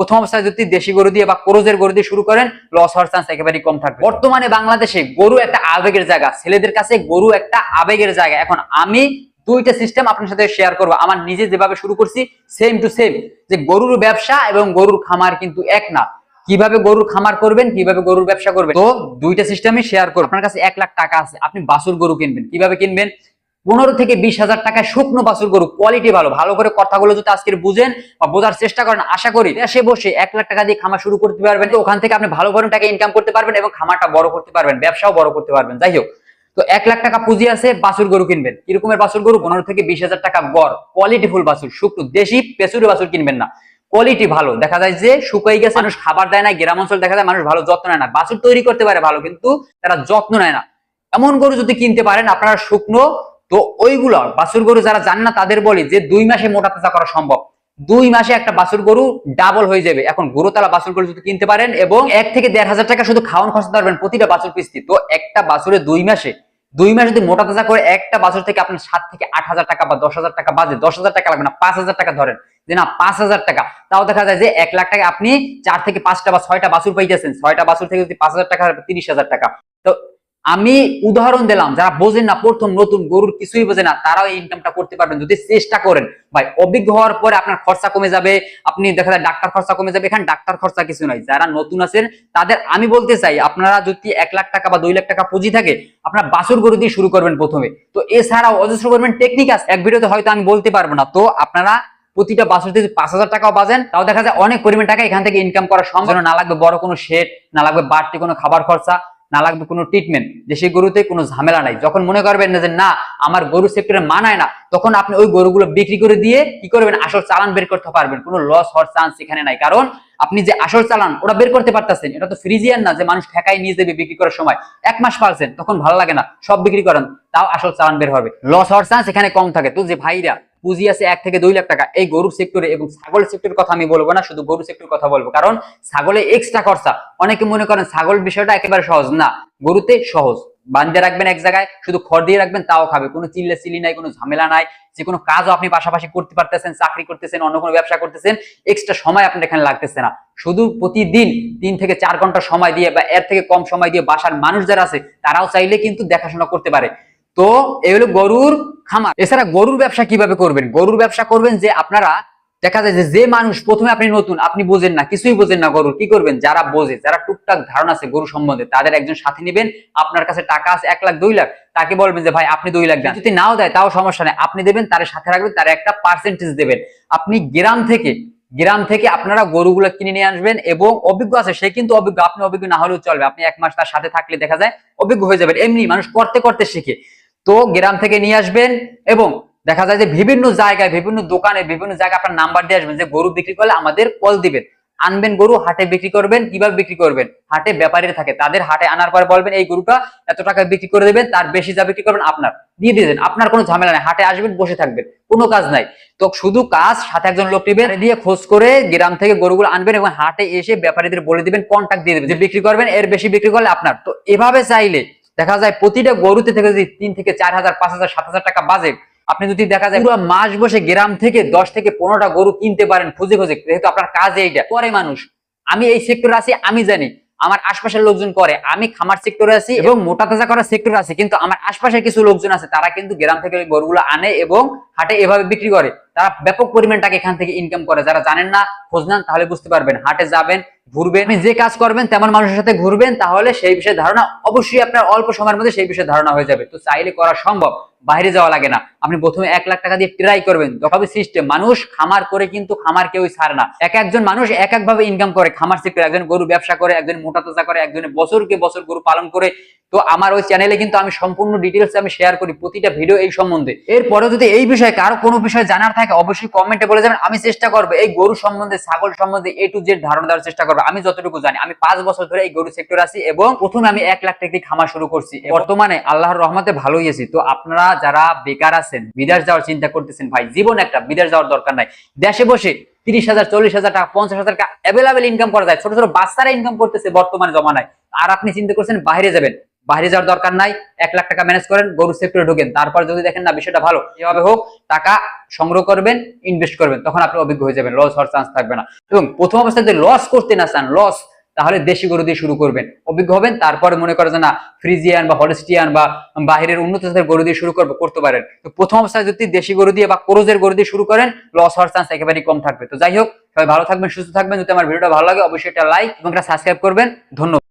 প্রথম অবস্থায় যদি দেশি গরু দিয়ে বা ক্রোজের গরু দিয়ে শুরু করেন লস হওয়ার চান্স একেবারেই কম থাকবে। বর্তমানে বাংলাদেশে গরু একটা আবেগের জায়গা। ছেলেদের কাছে গরু একটা আবেগের জায়গা। এখন আমি দুইটা সিস্টেম আপনার সাথে শেয়ার করব। আমার নিজে যেভাবে শুরু করছি সেম টু সেম যে গরুর ব্যবসা এবং গরুর খামার কিন্তু এক না। কীভাবে গরুর খামার করবেন, কীভাবে গরুর ব্যবসা করবেন? তো দুইটা সিস্টেমই শেয়ার করব। আপনার কাছে এক লাখ টাকা আছে। আপনি বাসুর গরু কিনবেন। কীভাবে কিনবেন? পনেরো থেকে বিশ হাজার টাকায় শুকনো বাছুর গরু কোয়ালিটি ভালো। ভালো করে কথাগুলো যদি আজকের বুঝেন বা বোঝার চেষ্টা করেন, আশা করি দেশে বসে এক লাখ টাকা দিয়ে খামার শুরু করতে পারবেন। ওখান থেকে আপনি ভালো করে টাকা ইনকাম করতে পারবেন এবং খামারটা বড় করতে পারবেন, ব্যবসাও বড় করতে পারবেন। যাই হোক, তো এক লাখ টাকা পুঁজি আছে, বাছুর গরু কিনবেন। কিরকমের বাছুর গরু? পনেরো থেকে বিশ হাজার টাকা গড় কোয়ালিটি ফুল বাছুর, শুকনো, দেশি পেছুরে বাছুর কিনবেন না। কোয়ালিটি ভালো। দেখা যায় যে শুকাই গেছে, মানুষ খাবার দেয় না, গ্রাম অঞ্চল দেখা যায় মানুষ ভালো যত্ন নেয় না। বাছুর তৈরি করতে পারে ভালো, কিন্তু তারা যত্ন নেয় না। এমন গরু যদি কিনতে পারেন, আপনারা শুকনো তো ওইগুলো বাছুর গরু যারা জান না তাদের বলি যে দুই মাসে মোটা তাজা করা সম্ভব। দুই মাসে একটা বাছুর গরু ডাবল হয়ে যাবে। এখন গরুতলা বাছুর গরু যদি কিনতে পারেন এবং এক থেকে দেড় হাজার টাকা শুধু খাওয়ান খরচ পারবেন প্রতিটা বাছুর পিস্তি তো একটা বাছুরে দুই মাসে, দুই মাস যদি মোটা তাজা করে একটা বাছুর থেকে আপনার সাত থেকে আট হাজার টাকা বা দশ হাজার টাকা বাজে, দশ হাজার টাকা লাগবে না, পাঁচ হাজার টাকা ধরেন। যে না, পাঁচ হাজার টাকা। তাও দেখা যায় যে এক লাখ টাকা আপনি চার থেকে পাঁচটা বা ছয়টা বাছুর পাইতেছেন। ছয়টা বাছুর থেকে যদি পাঁচ হাজার টাকা তিরিশ হাজার টাকা। আমি উদাহরণ দিলাম, যারা বোঝেন না প্রথম নতুন গরুর কিছুই বোঝে না, তারাও এই ইনকামটা করতে পারবেন। যদি চেষ্টা করেন, ভাই, অভিজ্ঞ হওয়ার পরে আপনার খরচা কমে যাবে, আপনি দেখা যায় ডাক্তার খরচা কমে যাবে, এখানে ডাক্তার খরচা কিছু নাই। যারা নতুন আছেন, তাদের আমি বলতে চাই, আপনারা যদি এক লাখ টাকা বা দুই লাখ টাকা পুঁজি থাকে, আপনার বাসুর গরু দিয়ে শুরু করবেন প্রথমে। তো এছাড়াও অজস্র করবেন টেকনিক আছে, এক ভিডিওতে হয়তো আমি বলতে পারব না। তো আপনারা প্রতিটা বাসুর যদি পাঁচ হাজার টাকাও বাজেন তাও দেখা যায় অনেক পরিমাণ টাকা এখান থেকে ইনকাম করা সম্ভব না লাগবে, বড় কোনো শেড না লাগবে বাড়তি কোনো খাবার খরচা। না লাগবে কোনো ট্রিটমেন্ট যে সেই গরুতে কোনো ঝামেলা নাই। যখন মনে করবেন না যে না, আমার গরু সেক্টরে মানায় না, তখন আপনি ওই গরুগুলো বিক্রি করে দিয়ে কি করবেন? আসল চালান বের করতে পারবেন। কোনো লস হওয়ার চান্স এখানে নাই। কারণ আপনি যে আসল চালান, ওটা বের করতে পারতেছেন। এটা তো ফ্রিজিয়ান না, যে মানুষ ঠেকাই নিয়ে যাবে বিক্রি করার সময়। এক মাস পালছেন তখন ভালো লাগে না। সব বিক্রি করেন, তাও আসল চালান বের হবে। লস হওয়ার চান্স এখানে কম থাকে। তো যে ভাইরা পুঁজি আছে এক থেকে দুই লাখ টাকা। এই গরুর সেক্টরে এবং ছাগল সেক্টরের কথা আমি বলব না, শুধু গরু সেক্টর কথা বলব। কারণ ছাগলে এক্সট্রা খরচা। অনেকে মনে করেন ছাগল বিষয়টা একেবারে সহজ। না, গরুতে সহজ। বান্ধে রাখবেন এক জায়গায়, শুধু খড় দিয়ে রাখবেন, তাও খাবে। কোনো চিল্লে চিলি নাই, কোনো ঝামেলা নাই। যে কোনো কাজও আপনি পাশাপাশি করতে পারতেছেন, চাকরি করতেছেন, অন্য কোনো ব্যবসা করতেছেন এক্সট্রা সময় আপনার এখানে লাগতেছে না। শুধু প্রতিদিন তিন থেকে চার ঘণ্টা সময় দিয়ে বা এর থেকে কম সময় দিয়ে বাসার মানুষ যারা আছে, তারাও চাইলে কিন্তু দেখাশোনা করতে পারে। তো এই হলো গরুর খামার। এছাড়া গরুর ব্যবসা কীভাবে করবেন? গরুর ব্যবসা করবেন যে আপনারা দেখা যায় যে মানুষ প্রথমে আপনি নতুন, আপনি বোঝেন না, কিছুই বোঝেন না গরুর, কি করবেন? যারা বোঝে, যারা টুকটাক ধারণা আছে গরু সম্বন্ধে, তাদের একজন সাথী নেবেন, আপনার কাছে টাকা আছে এক লাখ, দুই লাখ, তাকে বলবেন যে, ভাই, আপনি দুই লাখ যদি নাও দেয়, তাও সমস্যা নেই, আপনি দেবেন, তার সাথে রাখবেন, তার একটা পার্সেন্টেজ দেবেন। আপনি গ্রাম থেকে গ্রাম থেকে আপনারা গরুগুলো কিনে নিয়ে আসবেন এবং অভিজ্ঞ আছে, সে কিন্তু অভিজ্ঞ, আপনি অভিজ্ঞ না হলেও চলবে। আপনি এক মাস তার সাথে থাকলে দেখা যায় অভিজ্ঞ হয়ে যাবেন। এমনি মানুষ করতে করতে শিখে। তো গ্রাম থেকে নিয়ে আসবেন এবং দেখা যায় যে বিভিন্ন জায়গায়, বিভিন্ন দোকানে, বিভিন্ন জায়গায় আপনার নাম্বার দিয়ে আসবেন যে গরু বিক্রি করলে আমাদের কল দিবেন। আনবেন গরু, হাটে বিক্রি করবেন, কীভাবে বিক্রি করবেন? হাটে ব্যাপারীরা থাকে, তাদের হাটে আনার পর বলবেন, এই গরুটা এত টাকা বিক্রি করে দেবেন, তার বেশি যা বিক্রি করবেন আপনার, দিয়ে দিবেন আপনার কোনো ঝামেলা নাই, হাটে আসবেন, বসে থাকবেন, কোনো কাজ নাই। তো শুধু কাজ, সাথে একজন লোক নেবেন দিয়ে খোঁজ করে গ্রাম থেকে গরুগুলো আনবেন এবং হাটে এসে ব্যাপারীদের বলে দিবেন কন্ট্যাক্ট দিয়ে দেবেন যে বিক্রি করবেন, এর বেশি বিক্রি করলে আপনার। তো এভাবে চাইলে দেখা যায় প্রতিটা গরুতে থেকে যদি তিন থেকে চার হাজার, পাঁচ হাজার, সাত হাজার টাকা বাজে, আপনি যদি দেখা যায় পুরো মাস বসে গ্রাম থেকে দশ থেকে পনেরোটা গরু কিনতে পারেন খুঁজে খুঁজে, যেহেতু আপনার কাজ এইটা করে মানুষ। আমি এই সেক্টরে আছি, আমি জানি। আমার আশপাশের লোকজন করে, আমি খামার সেক্টরে আছি এবং মোটা তাজা করার সেক্টরে আছে, কিন্তু আমার আশপাশের কিছু লোকজন আছে, তারা কিন্তু গ্রাম থেকে গরুগুলো আনে এবং হাটে এভাবে বিক্রি করে। তারা ব্যাপক পরিমাণ টাকা এখান থেকে ইনকাম করে। যারা জানেন না, খোঁজ নেন, তাহলে বুঝতে পারবেন। হাটে যাবেন ঘুরবেন। যে কাজ করবেন, তেমন মানুষের সাথে ঘুরবেন, তাহলে সেই বিষয়ে ধারণা অবশ্যই আপনার অল্প সময়ের মধ্যে সেই বিষয়ে ধারণা হয়ে যাবে। তো চাইলে করা সম্ভব। বাইরে যাওয়া লাগে না। আপনি প্রথমে এক লাখ টাকা দিয়ে ট্রাই করবেন। তবে সিস্টেম মানুষ খামার করে কিন্তু খামার কেউই ছাড়ে না। এক একজন মানুষ এক এক ভাবে ইনকাম করে। খামার সেক্টর একজন গরু ব্যবসা করে, একজন মোটা তাজা করে, একজন বছরকে বছর গরু পালন করে। তো আমার ওই চ্যানেলে কিন্তু আমি সম্পূর্ণ ডিটেলস আমি শেয়ার করি প্রতিটা ভিডিও এই সম্বন্ধে। এরপরে যদি এই বিষয়ে কারও কোনো বিষয় জানার থাকে, অবশ্যই কমেন্টে বলে যাবেন। আমি চেষ্টা করব এই গরু সম্বন্ধে, ছাগল সম্বন্ধে এ টু জেড ধারণা দেওয়ার চেষ্টা করব। আমি যতটুকু জানি, আমি পাঁচ বছর ধরে এই গরু সেক্টর আছি এবং প্রথমে আমি এক লাখ টাকা খামার শুরু করছি। বর্তমানে আল্লাহর রহমতে ভালোই আছি। তো আপনারা যারা বেকার আছেন, বিদেশ যাওয়ার চিন্তা করতেছেন, ভাই, জীবন একটা, বিদেশ যাওয়ার দরকার নাই। দেশে বসে তিরিশ হাজার, চল্লিশ হাজার টাকা, পঞ্চাশ হাজার টাকা অ্যাভেলেবেল ইনকাম করা যায়। ছোট ছোট বাচ্চারা ইনকাম করতেছে বর্তমানে জমানায়। আর আপনি চিন্তা করছেন, বাইরে যাবেন। বাইরে যাওয়ার দরকার নাই, এক লাখ টাকা ম্যানেজ করেন গরু সেক্টরে ঢোকেন। তারপর যদি দেখেন, না, বিষয়টা ভালো। যেভাবে হোক, টাকা সংগ্রহ করবেন ইনভেস্ট করবেন, তখন আপনি অভিজ্ঞ হয়ে যাবেন। লস হওয়ার চান্স থাকবে না। এবং প্রথম অবস্থায় যদি লস করতে না চান লস তাহলে দেশি গরু দিয়ে শুরু করবেন। অভিজ্ঞ হবেন, তারপরে মনে করেন যে না, ফ্রিজিয়ান বা হলস্টিয়ান বা বাহিরের উন্নত জাতের গরু দিয়ে শুরু করব করতে পারেন। তো প্রথম অবস্থায় যদি দেশি গরু দিয়ে বা ক্রোজের গরু দিয়ে শুরু করেন লস হওয়ার চান্স একেবারেই কম থাকবে। তো যাই হোক, সবাই ভালো থাকবেন, সুস্থ থাকবেন। যদি আমার ভিডিওটা ভালো লাগে, অবশ্যই একটা লাইক এবং একটা সাবস্ক্রাইব করবেন। ধন্যবাদ।